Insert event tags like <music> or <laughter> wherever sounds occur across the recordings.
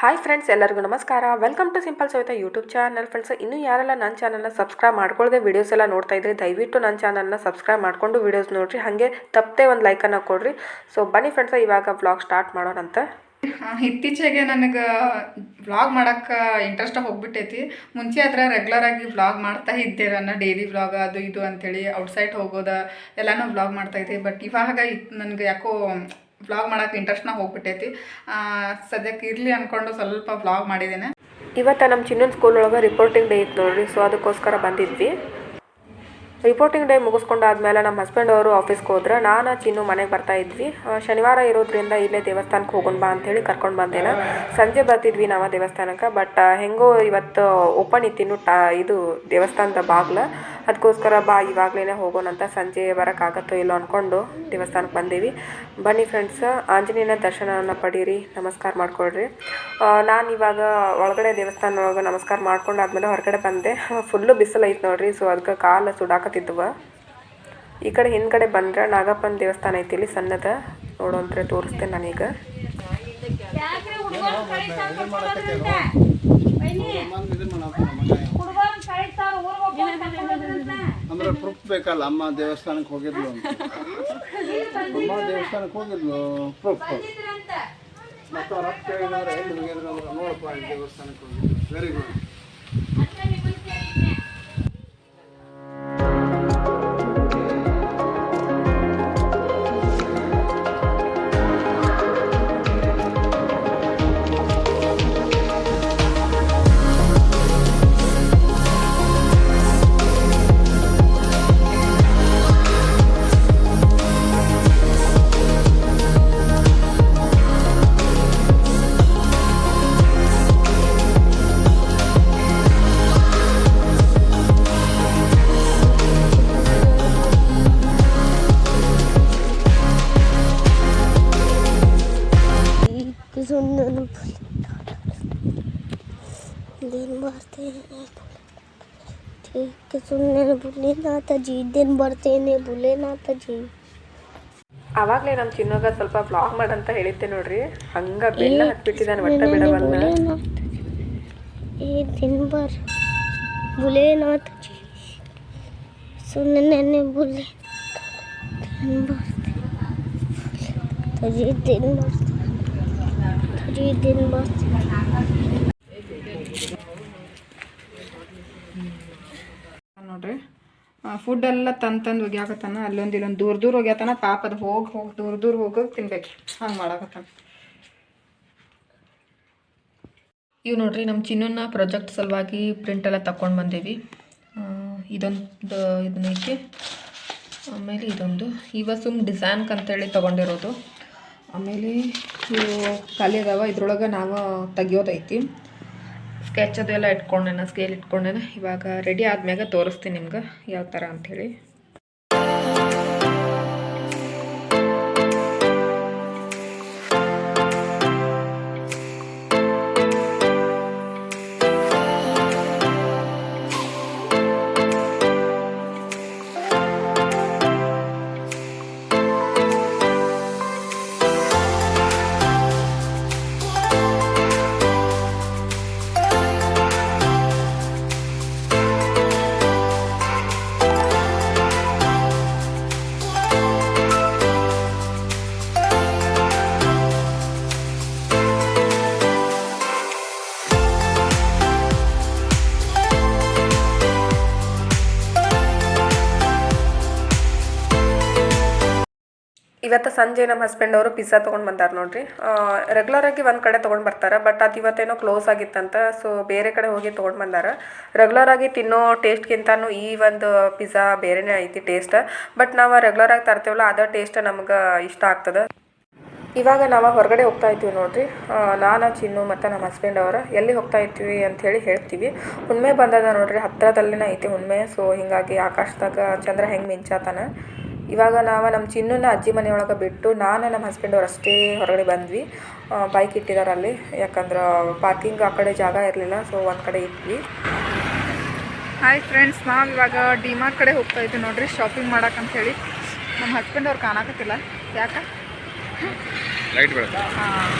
Hi friends ಎಲ್ಲರಿಗೂ ನಮಸ್ಕಾರ. Welcome to simple Savita YouTube channel friends ಇನ್ನೂ ಯಾರೆಲ್ಲ ನನ್ನ ಚಾನಲ್ನ ಸಬ್ಸ್ಕ್ರೈಬ್ ಮಾಡ್ಕೊಳ್ಳದೆ ವೀಡಿಯೋಸ್ ಎಲ್ಲ ನೋಡ್ತಾ ಇದ್ರಿ, ದಯವಿಟ್ಟು ನನ್ನ ಚಾನಲ್ನ ಸಬ್ಸ್ಕ್ರೈಬ್ ಮಾಡಿಕೊಂಡು ವೀಡಿಯೋಸ್ ನೋಡ್ರಿ. ಹಾಗೆ ತಪ್ಪದೆ ಒಂದು ಲೈಕನ್ನು ಕೊಡ್ರಿ. ಸೊ ಬನ್ನಿ ಫ್ರೆಂಡ್ಸ್ ಇವಾಗ ವ್ಲಾಗ್ ಸ್ಟಾರ್ಟ್ ಮಾಡೋಣಂತ ಅಂತ. ಇತ್ತೀಚೆಗೆ ನನಗೆ ವ್ಲಾಗ್ ಮಾಡೋಕ್ಕೆ ಇಂಟ್ರೆಸ್ಟ್ ಹೋಗ್ಬಿಟ್ಟೈತಿ. ಮುಂಚೆ ಆದರೆ ರೆಗ್ಯುಲರ್ ಆಗಿ ವ್ಲಾಗ್ ಮಾಡ್ತಾ ಇದ್ದೆ ನಾನು ಡೈಲಿ ವ್ಲಾಗ್ ಅದು ಇದು ಅಂಥೇಳಿ ಔಟ್ಸೈಡ್ ಹೋಗೋದ, ಎಲ್ಲನೂ ವ್ಲಾಗ್ ಮಾಡ್ತಾ ಇದ್ದೆ. ಬಟ್ ಇವಾಗ ನನಗೆ ಯಾಕೋ ವ್ಲಾಗ್ ಮಾಡಕ್ಕೆ ಇಂಟ್ರೆಸ್ಟ್ನ ಹೋಗ್ಬಿಟ್ಟೈತಿ. ಸದ್ಯಕ್ಕೆ ಇರಲಿ ಅಂದ್ಕೊಂಡು ಸ್ವಲ್ಪ ವ್ಲಾಗ್ ಮಾಡಿದ್ದೇನೆ. ಇವತ್ತು ನಮ್ಮ ಚಿನ್ನನ್ ಸ್ಕೂಲ್ ಒಳಗೆ ರಿಪೋರ್ಟಿಂಗ್ ಡೇ ಇತ್ತು ನೋಡ್ರಿ ಸೊ ಅದಕ್ಕೋಸ್ಕರ ಬಂದಿದ್ವಿ. ರಿಪೋರ್ಟಿಂಗ್ ಡೇ ಮುಗಿಸ್ಕೊಂಡಾದ್ಮೇಲೆ ನಮ್ಮ ಹಸ್ಬೆಂಡ್ ಅವರು ಆಫೀಸ್ಗೆ ಹೋದ್ರೆ ನಾನು ಚಿನ್ನು ಮನೆಗೆ ಬರ್ತಾ ಇದ್ವಿ. ಶನಿವಾರ ಇರೋದ್ರಿಂದ ಇಲ್ಲೇ ದೇವಸ್ಥಾನಕ್ಕೆ ಹೋಗೋಣ ಬಾ ಅಂತೇಳಿ ಕರ್ಕೊಂಡು ಬಂದೇನ. ಸಂಜೆ ಬರ್ತಿದ್ವಿ ನಾವು ದೇವಸ್ಥಾನಕ್ಕೆ ಬಟ್ ಹೆಂಗೋ ಇವತ್ತು ಓಪನ್ ಇತ್ತಿನ್ನು ಟಾ, ಇದು ದೇವಸ್ಥಾನದ ಬಾಗ್ಲ. ಅದಕ್ಕೋಸ್ಕರ ಬಾ ಇವಾಗಲೇ ಹೋಗೋಣ ಅಂತ ಸಂಜೆ ಬರೋಕ್ಕಾಗತ್ತೋ ಇಲ್ಲೋ ಅಂದ್ಕೊಂಡು ದೇವಸ್ಥಾನಕ್ಕೆ ಬಂದೀವಿ. ಬನ್ನಿ ಫ್ರೆಂಡ್ಸ್ ಆಂಜನೇಯನ ದರ್ಶನವನ್ನು ಪಡೀರಿ, ನಮಸ್ಕಾರ ಮಾಡ್ಕೊಳ್ರಿ. ನಾನು ಇವಾಗ ಒಳಗಡೆ ದೇವಸ್ಥಾನ ಒಳಗೆ ನಮಸ್ಕಾರ ಮಾಡ್ಕೊಂಡು ಆದಮೇಲೆ ಹೊರಗಡೆ ಬಂದೆ. <laughs> ಫುಲ್ಲು ಬಿಸಿಲು ಐತೆ ನೋಡ್ರಿ ಸೊ ಅದಕ್ಕೆ ಕಾಲು ಸುಡಾಕತ್ತಿದ್ವ ಈ ಕಡೆ ಹಿಂದ್ಗಡೆ ಬಂದ್ರೆ ನಾಗಪ್ಪನ ದೇವಸ್ಥಾನ ಐತಿ, ಇಲ್ಲಿ ಸಣ್ಣದ ನೋಡೋಂದ್ರೆ ತೋರಿಸ್ತೇನೆ ನಾನೀಗ. ಅಂದ್ರೆ ಪ್ರೂಫ್ ಬೇಕಲ್ಲ, ಅಮ್ಮ ದೇವಸ್ಥಾನಕ್ಕೆ ಹೋಗಿದ್ಲು ಅಂತ ಅಮ್ಮ ದೇವಸ್ಥಾನಕ್ಕೆ ಹೋಗಿದ್ಲು, ಪ್ರೂಫ್. ಮತ್ತು ಅವ್ರ ಅಪ್ಪ ನೋಡಪ್ಪ ದೇವಸ್ಥಾನಕ್ಕೆ ಹೋಗಿದ್ಲು ವೆರಿ ಗುಡ್ सुनने दिन भरते ठीक सुनने भूले नाथ जी दिन भरते ने भूले नाथ जी ಅವಾಗಲೇ ನಮ್ಮ ಚಿನ್ನಗ ಸ್ವಲ್ಪ ವ್ಲಾಗ್ ಮಾಡಂತ ಹೇಳಿದ್ದೆ ನೋಡ್ರಿ ಹಂಗ ಬೆನ್ನ ಹತ್ಬಿಟ್ಟಿದ್ದಾನೆ ಒಟ್ಟ ಬಿಡವಲ್ಲ भोलेनाथ ये दिन भर भोलेनाथ जी सुनने ने भूले दिन भरते দুই ನೋಡ್ರಿ ಫುಡ್ ಎಲ್ಲ ತಂದು ತಂದು ಒಗ್ಯಾಕತ್ತಾನ, ಅಲ್ಲೊಂದು ಇಲ್ಲೊಂದು ದೂರ ದೂರ ಹೋಗ್ಯಾತಾನ ಪಾಪ ಅದು ಹೋಗಿ ಹೋಗಿ ದೂರ ದೂರ ಹೋಗೋಗಿ ತಿನ್ಬೇಕು. ಹಂಗೆ ಮಾಡಾಕತ್ತಾನ. ಇವು ನೋಡ್ರಿ ನಮ್ಮ ಚಿನ್ನನ ಪ್ರಾಜೆಕ್ಟ್ ಸಲುವಾಗಿ ಪ್ರಿಂಟೆಲ್ಲ ತಗೊಂಡು ಬಂದೇವಿ. ಇದೊಂದು ಇದನ್ನೈತಿ ಆಮೇಲೆ ಇದೊಂದು. ಇವ ಡಿಸೈನ್ ಡಿಸೈನ್ಗೆ ಅಂತೇಳಿ ತೊಗೊಂಡಿರೋದು. ಆಮೇಲೆ ಇವು ಖಾಲಿ ಅದಾವ. ಇದ್ರೊಳಗೆ ನಾವು ತೆಗಿಯೋದೈತಿ. ಸ್ಕೆಚ್ ಅದು ಎಲ್ಲ ಇಟ್ಕೊಂಡೇನ ಸ್ಕೇಲ್ ಇಟ್ಕೊಂಡೇನ. ಇವಾಗ ರೆಡಿ ಆದ್ಮ್ಯಾಗ ತೋರಿಸ್ತೀನಿ ನಿಮ್ಗೆ ಯಾವ ಥರ ಅಂಥೇಳಿ ಇವತ್ತು ಸಂಜೆ ನಮ್ಮ ಹಸ್ಬೆಂಡ್ ಅವರು ಪಿಜ್ಜಾ ತೊಗೊಂಡು ಬಂದಾರ ನೋಡ್ರಿ. ರೆಗ್ಯುಲರ್ ಆಗಿ ಒಂದು ಕಡೆ ತೊಗೊಂಡು ಬರ್ತಾರೆ ಬಟ್ ಅದು ಇವತ್ತೇನೋ ಕ್ಲೋಸ್ ಆಗಿತ್ತಂತ ಸೊ ಬೇರೆ ಕಡೆ ಹೋಗಿ ತೊಗೊಂಡು ಬಂದಾರ. ರೆಗ್ಯುಲರ್ ಆಗಿ ತಿನ್ನೋ ಟೇಸ್ಟ್ಗಿಂತನೂ ಈ ಒಂದು ಪಿಜ್ಜಾ ಬೇರೆನೇ ಐತಿ ಟೇಸ್ಟ್ ಬಟ್ ನಾವು ರೆಗ್ಯುಲರ್ ಆಗಿ ತರ್ತೇವಲ್ಲ, ಅದೇ ಟೇಸ್ಟ್ ನಮ್ಗೆ ಇಷ್ಟ ಆಗ್ತದೆ. ಇವಾಗ ನಾವು ಹೊರಗಡೆ ಹೋಗ್ತಾ ಇದ್ದೀವಿ ನೋಡ್ರಿ. ನಾನು ಚಿನ್ನು ಮತ್ತು ನಮ್ಮ ಹಸ್ಬೆಂಡ್ ಅವರ ಎಲ್ಲಿ ಹೋಗ್ತಾ ಇರ್ತೀವಿ ಅಂಥೇಳಿ ಹೇಳ್ತೀವಿ. ಹುಣ್ಮೆ ಬಂದದ ನೋಡ್ರಿ, ಹತ್ರದಲ್ಲಿನೇ ಐತಿ ಹುಣ್ಮೆ ಸೊ ಹಿಂಗಾಗಿ ಆಕಾಶದಾಗ ಚಂದ್ರ ಹೆಂಗೆ ಮಿಂಚಾತಾನ. ಇವಾಗ ನಾವು ನಮ್ಮ ಚಿನ್ನನ ಅಜ್ಜಿ ಮನೆಯೊಳಗೆ ಬಿಟ್ಟು ನಾನು ನಮ್ಮ ಹಸ್ಬೆಂಡ್ ಅವ್ರು ಅಷ್ಟೇ ಹೊರಗಡೆ ಬಂದ್ವಿ. ಬೈಕ್ ಇಟ್ಟಿದ್ದಾರೆ ಅಲ್ಲಿ. ಯಾಕಂದ್ರೆ ಪಾರ್ಕಿಂಗ್ ಆ ಕಡೆ ಜಾಗ ಇರಲಿಲ್ಲ ಸೊ ಒಂದು ಕಡೆ ಇಟ್ವಿ ಹಾಯ್ ಫ್ರೆಂಡ್ಸ್ ನಾವು ಇವಾಗ ಡಿಮಾರ್ಟ್ ಕಡೆ ಹೋಗ್ತಾ ಇದ್ದೀವಿ ನೋಡ್ರಿ ಶಾಪಿಂಗ್ ಅಂತ ಹೇಳಿ. ನಮ್ಮ ಹಸ್ಬೆಂಡ್ ಅವ್ರು ಕಾಣಕತ್ತಿಲ್ಲ. ಯಾಕೆ? ಲೈಟ್ ಹಾಂ.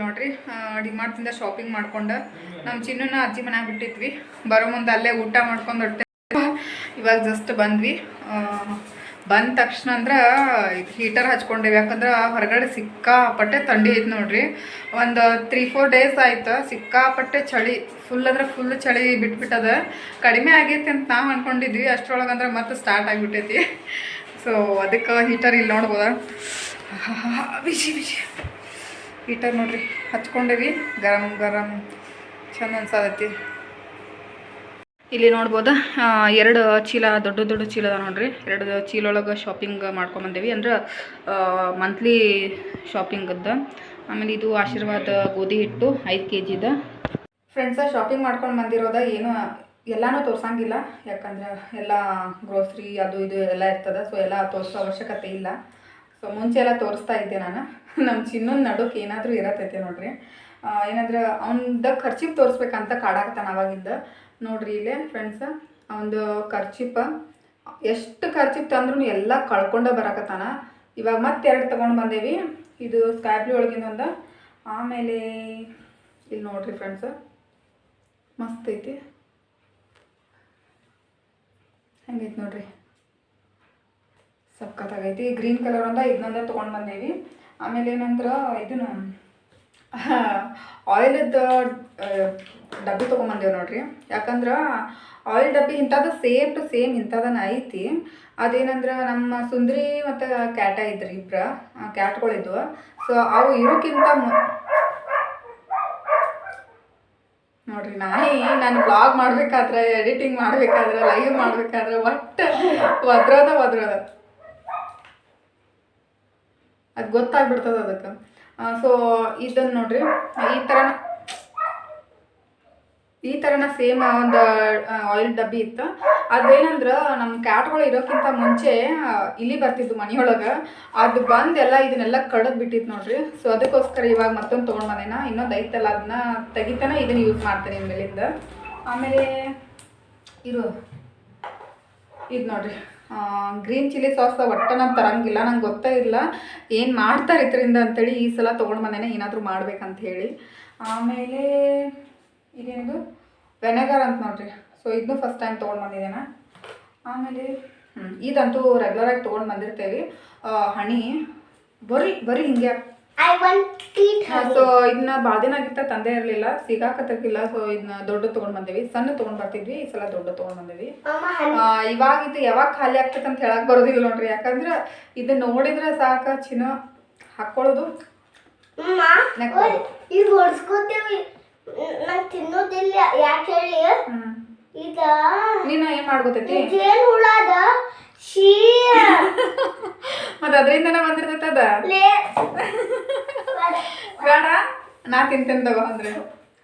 ಬಂದ್ವಿ ಅಡುಗೆ ಮಾಡ್ತಿಂದ ಶಾಪಿಂಗ್ ಮಾಡ್ಕೊಂಡು ನಮ್ಮ ಚಿನ್ನನ ಅಜ್ಜಿ ಮನೆ ಬಿಟ್ಟಿದ್ವಿ. ಬರೋ ಮುಂದೆ ಅಲ್ಲೇ ಊಟ ಮಾಡ್ಕೊಂಡು ಹೊಟ್ಟೆ ಇವಾಗ ಜಸ್ಟ್ ಬಂದ್ವಿ. ಬಂದ ತಕ್ಷಣ ಅಂದ್ರೆ ಹೀಟರ್ ಹಚ್ಕೊಂಡೇವಿ. ಯಾಕಂದ್ರೆ ಹೊರಗಡೆ ಸಿಕ್ಕಾಪಟ್ಟೆ ಥಂಡಿ ಐತೆ ನೋಡ್ರಿ. ಒಂದು ತ್ರೀ ಫೋರ್ ಡೇಸ್ ಆಯ್ತು. ಸಿಕ್ಕಾಪಟ್ಟೆ ಚಳಿ ಫುಲ್ ಅಂದ್ರೆ ಫುಲ್ ಚಳಿ ಬಿಟ್ಬಿಟ್ಟದ. ಕಡಿಮೆ ಆಗೈತಿ ಅಂತ ನಾವು ಅನ್ಕೊಂಡಿದ್ವಿ. ಅಷ್ಟರೊಳಗೆ ಅಂದ್ರೆ ಮತ್ತೆ ಸ್ಟಾರ್ಟ್ ಆಗಿಬಿಟ್ಟೈತಿ. ಸೊ ಅದಕ್ಕೆ ಹೀಟರ್ ಇಲ್ಲಿ ನೋಡ್ಬೋದ? ಬಿಸಿ ಬಿಸಿ ಹೀಟರ್ ನೋಡ್ರಿ, ಹಚ್ಕೊಂಡೇವಿ. ಗರಂ ಗರಂ. ಚಂದ ಅನ್ಸತೈತಿ. ಇಲ್ಲಿ ನೋಡ್ಬೋದು ಎರಡು ಚೀಲ, ದೊಡ್ಡ ದೊಡ್ಡ ಚೀಲ ಅದ ನೋಡ್ರಿ. ಎರಡು ಚೀಲೊಳಗೆ ಶಾಪಿಂಗ್ ಮಾಡ್ಕೊಂಬಂದೇವಿ ಅಂದ್ರೆ ಮಂತ್ಲಿ ಶಾಪಿಂಗ್ ಶಾಪಿಂಗದ್ದು ಆಮೇಲೆ ಇದು ಆಶೀರ್ವಾದ ಗೋಧಿ ಹಿಟ್ಟು, ಐದು ಕೆ ಜಿದ ಫ್ರೆಂಡ್ಸ ಶಾಪಿಂಗ್ ಮಾಡ್ಕೊಂಡು ಬಂದಿರೋದ ಏನು, ಎಲ್ಲನೂ ತೋರ್ಸಂಗಿಲ್ಲ. ಯಾಕಂದ್ರೆ, ಎಲ್ಲ ಗ್ರೋಸರಿ ಅದು ಇದು ಎಲ್ಲ ಇರ್ತದೆ. ಸೊ ಎಲ್ಲ ತೋರಿಸೋ ಅವಶ್ಯಕತೆ ಇಲ್ಲ. ಸೊ ಮುಂಚೆ ಎಲ್ಲ ತೋರಿಸ್ತಾ ಇದ್ದೆ ನಾನು. <laughs> ನಮ್ಮ ಚಿನ್ನೊಂದು ನಡುಕ್ಕೆ ಏನಾದರೂ ಇರತ್ತೈತೆ ನೋಡ್ರಿ. ಏನಂದ್ರೆ ಅವ್ನ್ದ ಖರ್ಚಿಗೆ ತೋರಿಸ್ಬೇಕಂತ ಕಾಡಾಕತ್ತಾನ ಅವಾಗಿದ್ದ ನೋಡ್ರಿ ಇಲ್ಲೇ ಫ್ರೆಂಡ್ಸ್ ಅವನದು ಖರ್ಚಿಪ, ಎಷ್ಟು ಖರ್ಚಿಪ್ ತಂದ್ರೂ ಎಲ್ಲ ಕಳ್ಕೊಂಡೇ ಬರಾಕತ್ತಾನ. ಇವಾಗ ಮತ್ತೆ ಎರಡು ತೊಗೊಂಡು ಬಂದೇವಿ. ಇದು ಸ್ಕೈ ಬ್ಲೂ ಒಳಗಿಂದ ಒಂದು. ಆಮೇಲೆ ಇಲ್ಲಿ ನೋಡ್ರಿ ಫ್ರೆಂಡ್ಸ್ ಮಸ್ತ್ ಐತಿ. ಹೆಂಗೈತಿ ನೋಡ್ರಿ? ಸಖತ್ತಾಗೈತಿ. ಗ್ರೀನ್ ಕಲರ್ ಒಂದ ಇದನ್ನೊಂದ ತೊಗೊಂಡು ಬಂದೇವಿ. ಆಮೇಲೆ ಏನಂದ್ರೆ, ಇದನ್ನು <laughs> ಆಯಿಲದ್ದು ಡಬ್ಬಿ ತೊಗೊಂಬಂದೇವು ನೋಡ್ರಿ. ಯಾಕಂದ್ರೆ ಆಯಿಲ್ ಡಬ್ಬಿ ಇಂಥದ್ದು ಸೇಮ್ ಟು ಸೇಮ್ ಇಂಥದನ್ನ ಐತಿ. ಅದೇನಂದ್ರೆ, ನಮ್ಮ ಸುಂದ್ರಿ ಮತ್ತು ಕ್ಯಾಟ ಇದ್ರಿ ಇಬ್ರ ಕ್ಯಾಟ್ಗಳಿದ್ವು. ಸೊ ಅವು ಇರೋಕ್ಕಿಂತ ಮು, ನೋಡ್ರಿ, ನಾಯಿ ನಾನು ಬ್ಲಾಗ್ ಮಾಡ್ಬೇಕಾದ್ರೆ ಎಡಿಟಿಂಗ್ ಮಾಡ್ಬೇಕಾದ್ರೆ ಲೈವ್ ಮಾಡ್ಬೇಕಾದ್ರೆ, ಒಟ್ಟು ಒದ್ರೋದ ಒದ್ರೋದ ಅದು ಗೊತ್ತಾಗ್ಬಿಡ್ತದೆ ಅದಕ್ಕೆ. ಸೊ ಇದನ್ನು ನೋಡ್ರಿ. ಈ ಥರ ಈ ಥರನ ಸೇಮ್ ಒಂದು ಆಯಿಲ್ ಡಬ್ಬಿ ಇತ್ತು. ಅದೇನಂದ್ರೆ ನಮ್ಮ ಕ್ಯಾಟ್ಗಳು ಇರೋಕ್ಕಿಂತ ಮುಂಚೆ ಇಲ್ಲಿ ಇಲಿ ಬರ್ತಿದ್ದು ಮನೆಯೊಳಗೆ. ಅದು ಬಂದೆಲ್ಲ ಇದನ್ನೆಲ್ಲ ಕಡದ್ ಬಿಟ್ಟಿತ್ತು ನೋಡ್ರಿ. ಸೊ ಅದಕ್ಕೋಸ್ಕರ ಇವಾಗ ಮತ್ತೊಂದು ತೊಗೊಂಡು ಬಂದೇನ. ಇನ್ನೊಂದು ಐತಲ್ಲ ಅದನ್ನ ತೆಗಿತಾನೆ ಇದನ್ನ ಯೂಸ್ ಮಾಡ್ತೀನಿ ಇನ್ಮೇಲಿಂದ ಆಮೇಲೆ, ಇರು. ಇದು ನೋಡ್ರಿ. ಗ್ರೀನ್ ಚಿಲ್ಲಿ ಸಾಸ್ ಒಟ್ಟ ನಾನು ತರಂಗಿಲ್ಲ, ನಂಗೆ ಗೊತ್ತೇ ಇಲ್ಲ. ಏನು ಮಾಡ್ತಾರೆ ಇದರಿಂದ ಅಂತೇಳಿ ಈ ಸಲ ತೊಗೊಂಡು ಬಂದೇನೆ ಏನಾದರೂ ಮಾಡ್ಬೇಕಂತ ಹೇಳಿ. ಆಮೇಲೆ ಇದೇನು ವೆನೆಗರ್ ಅಂತ ನೋಡ್ರಿ. ಸೊ ಇದನ್ನು ಫಸ್ಟ್ ಟೈಮ್ ತೊಗೊಂಡು ಬಂದಿದ್ದೇನೆ. ಆಮೇಲೆ ಇದಂತೂ ರೆಗ್ಯುಲರಾಗಿ ತೊಗೊಂಡು ಬಂದಿರ್ತೇವೆ. ಹಣಿ, ಬರೀ ಬರೀ ಹಿಂಗೆ Teeth. ಸೊ ಇದನ್ನ ಭಾಳ ದಿನ ಆಗಿತ್ತ ತಂದೆ ಇರಲಿಲ್ಲ ಸಿಗಾಕತ್ತಿಲ್ಲ ಸೊ ಇದನ್ನ ದೊಡ್ಡ ತೊಗೊಂಡು ಬಂದೇವಿ. ಸಣ್ಣ ತಗೊಂಡ್ ಬರ್ತಿದ್ವಿ ಈ ಸಲ ದೊಡ್ಡ ತೊಗೊಂಡು ಬಂದೇವಿ. ಇವಾಗ ಇದು ಯಾವಾಗ ಖಾಲಿ ಆಗ್ತೈತೆ ಅಂತ ಹೇಳಕ್ ಬರೋದಿಲ್ಲ ನೋಡ್ರಿ. ಯಾಕಂದ್ರೆ ಇದನ್ನ ನೋಡಿದ್ರೆ ಸಾಕ ಚಿನ್ನ ಹಾಕೊಳ್ಳೋದು. ಈಗ ಹೊಡ್ಸ್ಕೊತೇವಿ ನಾನು ತಿನ್ನೋದಿಲ್ಲ ಯಾಕೆ ಹೇಳಿ? ನೀನು ಏನ್ ಹುಳ ಅದ ಶೀ ಮತ್ತೆ ಅದರಿಂದನೇ ಬಂದಿರ್ತೈತೆ ಅದ <laughs> ಬೇಡ ನಾ ತಿಂತೇನೆ ತಗೋ ಅಂದ್ರೆ.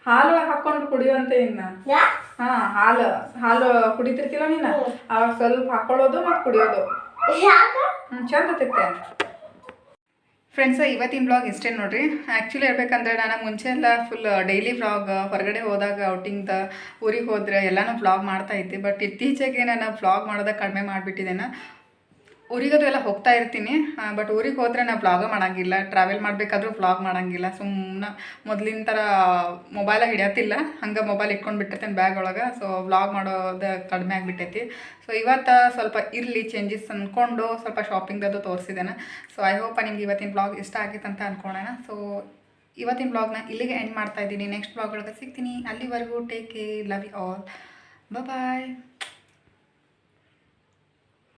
ಹಾಲು ಹಾಕೊಂಡು ಕುಡಿಯುವಂತ ಇನ್ನ. ಹ ಹಾಲು ಹಾಲು ಕುಡಿತಿರ್ತಿಲ್ಲ ನೀನು? ಅವಾಗ ಸ್ವಲ್ಪ ಹಾಕೊಳ್ಳೋದು ಮತ್ತೆ ಕುಡಿಯೋದು. ಹ್ಮ್ ಹ್ಞೂ ಚಂದ ತಿತ್ತೆ ಫ್ರೆಂಡ್ಸ್ ಇವತ್ತಿನ ಬ್ಲಾಗ್ ಇಷ್ಟೇ ನೋಡ್ರಿ. ಆ್ಯಕ್ಚುಲಿ ಹೇಳ್ಬೇಕಂದ್ರೆ ನಾನು ಮುಂಚೆ ಎಲ್ಲ ಫುಲ್ ಡೈಲಿ ವ್ಲಾಗ್ ಹೊರಗಡೆ ಹೋದಾಗ ಔಟಿಂಗ್ದ ಊರಿಗೆ ಹೋದರೆ ಎಲ್ಲನೂ ವ್ಲಾಗ್ ಮಾಡ್ತಾ ಇದ್ದೆ. ಬಟ್ ಇತ್ತೀಚೆಗೆ ನಾನು ವ್ಲಾಗ್ ಮಾಡೋದಕ್ಕೆ ಕಡಿಮೆ ಮಾಡಿಬಿಟ್ಟಿದ್ದೇನೆ. ಊರಿಗದು ಎಲ್ಲ ಹೋಗ್ತಾ ಇರ್ತೀನಿ. ಬಟ್ ಊರಿಗೆ ಹೋದರೆ ನಾನು ವ್ಲಾಗ ಮಾಡೋಂಗಿಲ್ಲ. ಟ್ರಾವೆಲ್ ಮಾಡಬೇಕಾದ್ರೂ ಬ್ಲಾಗ್ ಮಾಡೋಂಗಿಲ್ಲ. ಸುಮ್ಮನೆ ಮೊದಲಿನ ಥರ ಮೊಬೈಲ ಹಿಡಿಯತ್ತಿಲ್ಲ. ಹಂಗೆ ಮೊಬೈಲ್ ಇಟ್ಕೊಂಡು ಬಿಟ್ಟಿರ್ತೇನೆ ಬ್ಯಾಗ್ ಒಳಗೆ. ಸೊ ಬ್ಲಾಗ್ ಮಾಡೋದು ಕಡಿಮೆ ಆಗಿಬಿಟ್ಟೈತಿ. ಸೊ ಇವತ್ತು ಸ್ವಲ್ಪ ಇರಲಿ ಚೇಂಜಸ್ ಅಂದ್ಕೊಂಡು ಸ್ವಲ್ಪ ಶಾಪಿಂಗ್ದದು ತೋರಿಸಿದ್ದೇನೆ ಸೊ ಐ ಹೋಪ್ ನಿಮ್ಗೆ ಇವತ್ತಿನ ಬ್ಲಾಗ್ ಇಷ್ಟ ಆಗಿತ್ತು ಅಂತ ಅಂದ್ಕೊಳ್ಳೋಣ ಸೊ ಇವತ್ತಿನ ಬ್ಲಾಗ್ನ ಇಲ್ಲಿಗೆ ಎಂಡ್ ಮಾಡ್ತಾ ಇದ್ದೀನಿ. ನೆಕ್ಸ್ಟ್ ಬ್ಲಾಗ್ ಒಳಗೆ ಸಿಗ್ತೀನಿ. ಅಲ್ಲಿವರೆಗೂ take care love you all bye